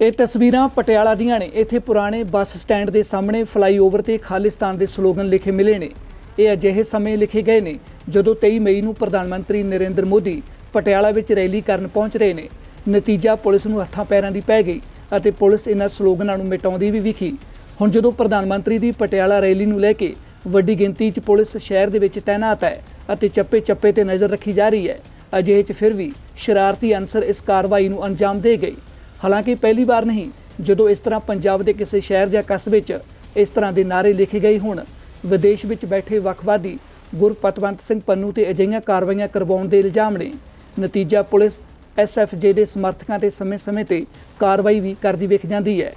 ਇਹ ਤਸਵੀਰਾਂ ਪਟਿਆਲਾ ਦੀਆਂ ਨੇ। ਇੱਥੇ ਪੁਰਾਣੇ ਬੱਸ ਸਟੈਂਡ ਦੇ ਸਾਹਮਣੇ ਫਲਾਈਓਵਰ ਤੇ ਖਾਲਿਸਤਾਨ ਦੇ ਸਲੋਗਨ ਲਿਖੇ ਮਿਲੇ ਨੇ। ਇਹ ਅਜਿਹੇ ਸਮੇਂ ਲਿਖੇ ਗਏ ਨੇ, ਜਦੋਂ 23 ਮਈ ਨੂੰ ਪ੍ਰਧਾਨ ਮੰਤਰੀ ਨਰਿੰਦਰ ਮੋਦੀ ਪਟਿਆਲਾ ਵਿੱਚ ਰੈਲੀ ਕਰਨ ਪਹੁੰਚ ਰਹੇ ਨੇ। ਨਤੀਜਾ ਪੁਲਿਸ ਨੂੰ ਹੱਥਾਂ ਪੈਰਾਂ ਦੀ ਪੈ ਗਈ ਅਤੇ ਪੁਲਿਸ ਇਹਨਾਂ ਸਲੋਗਨਾਂ ਨੂੰ ਮਿਟਾਉਂਦੀ ਵੀ ਵਿਖੀ। ਹੁਣ ਜਦੋਂ ਪ੍ਰਧਾਨ ਮੰਤਰੀ ਦੀ ਪਟਿਆਲਾ ਰੈਲੀ ਨੂੰ ਲੈ ਕੇ ਵੱਡੀ ਗਿਣਤੀ 'ਚ ਪੁਲਿਸ ਸ਼ਹਿਰ ਦੇ ਵਿੱਚ ਤਾਇਨਾਤ ਹੈ ਅਤੇ ਚੱਪੇ-ਚੱਪੇ ਤੇ ਨਜ਼ਰ ਰੱਖੀ ਜਾ ਰਹੀ ਹੈ, ਅਜਿਹੇ 'ਚ ਫਿਰ ਵੀ ਸ਼ਰਾਰਤੀ ਅਨਸਰ ਇਸ ਕਾਰਵਾਈ ਨੂੰ ਅੰਜਾਮ ਦੇ ਗਏ। ਹਾਲਾਂਕਿ ਪਹਿਲੀ ਵਾਰ ਨਹੀਂ, ਜਦੋਂ ਇਸ ਤਰ੍ਹਾਂ ਪੰਜਾਬ ਦੇ ਕਿਸੇ ਸ਼ਹਿਰ ਜਾਂ ਕਸਬੇ 'ਚ ਇਸ ਤਰ੍ਹਾਂ ਦੇ ਨਾਰੇ ਲਿਖੇ ਗਏ ਹੋਣ, ਵਿਦੇਸ਼ ਵਿੱਚ ਬੈਠੇ ਵੱਖਵਾਦੀ ਗੁਰਪਤਵੰਤ ਸਿੰਘ ਪੰਨੂ ਤੇ ਅਜਿਹੀਆਂ ਕਾਰਵਾਈਆਂ ਕਰਵਾਉਣ ਦੇ ਇਲਜ਼ਾਮ ਨੇ, ਨਤੀਜਾ ਪੁਲਿਸ ਐਸਐਫਜੇ ਦੇ ਸਮਰਥਕਾਂ ਤੇ ਸਮੇਂ-ਸਮੇਂ ਤੇ ਕਾਰਵਾਈ ਵੀ ਕਰਦੀ ਵੇਖ ਜਾਂਦੀ ਹੈ।